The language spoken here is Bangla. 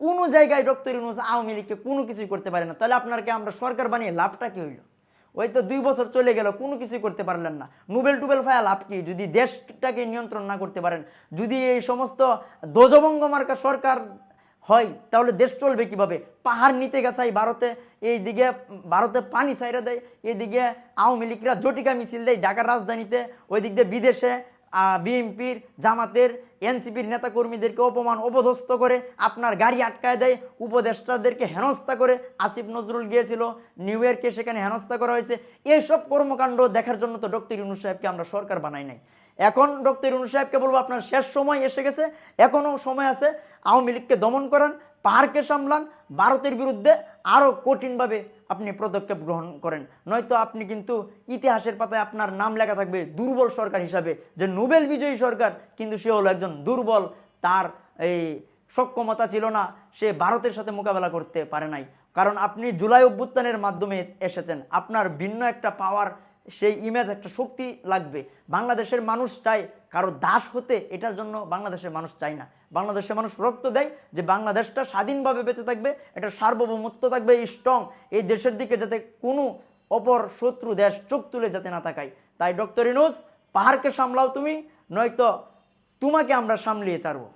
কোনো জায়গায় ডক্টর ইউনুস আওয়ামী লীগকে কোনো কিছুই করতে পারে না। তাহলে আপনাকে আমরা সরকার বানিয়ে লাভটা কি হইল? ওই তো দুই বছর চলে গেল, কোনো কিছুই করতে পারলেন না। নোবেল টুবেল ফায়া লাভ কি? যদি দেশটাকে নিয়ন্ত্রণ না করতে পারেন, যদি এই সমস্ত ধ্বজভঙ্গ মার্কা সরকার হয়, তাহলে দেশ চলবে কীভাবে? পাহাড় নিতে গেছাই ভারতে এইদিকে ভারতে পানি ছাইরা দেয় এইদিকে আওয়ামী লীগরা জটিকা মিছিল দেয় ঢাকার রাজধানীতে, ওই দিক দিয়ে বিদেশে বিএনপির জামাতের, এনসিপির নেতাকর্মীদেরকে অপমান অপদস্থ করে, আপনার গাড়ি আটকায় দেয়, উপদেষ্টাদেরকে হেনস্থা করে, আসিফ নজরুল গিয়েছিল, নিউ ইয়র্কে সেখানে হেনস্থা করা হয়েছে। এইসব কর্মকাণ্ড দেখার জন্য তো ডক্টর ইউনুস সাহেবকে আমরা সরকার বানাই নাই। এখন ডক্টর ইউনুস সাহেবকে বলব আপনার শেষ সময় এসে গেছে এখনও সময় আছে, আওয়ামী লীগকে দমন করান পাহাড়কে সামলান, ভারতের বিরুদ্ধে আরও কঠিনভাবে আপনি পদক্ষেপ গ্রহণ করেন। নয়তো আপনি কিন্তু ইতিহাসের পাতায় আপনার নাম লেখা থাকবে দুর্বল সরকার হিসাবে, যে নোবেল বিজয়ী সরকার, কিন্তু সে হলো একজন দুর্বল, তার এই সক্ষমতা ছিল না, সে ভারতের সাথে মোকাবেলা করতে পারে নাই। কারণ আপনি জুলাই অভ্যুত্থানের মাধ্যমে এসেছেন, আপনার ভিন্ন একটা পাওয়ার সেই ইমেজ একটা শক্তি লাগবে। বাংলাদেশের মানুষ চায় কারও দাস হতে, এটার জন্য বাংলাদেশের মানুষ চায় না। বাংলাদেশের মানুষ রক্ত দেয় যে বাংলাদেশটা স্বাধীনভাবে বেঁচে থাকবে, এটা সার্বভৌমত্ব থাকবে স্ট্রং এই দেশের দিকে যাতে কোনো অপর শত্রু, দেশ চোখ তুলে যাতে না তাকায়। তাই ডক্টর ইনুস পাহাড়কে সামলাও তুমি, নয়তো তোমাকে আমরা সামলিয়ে ছাড়বো।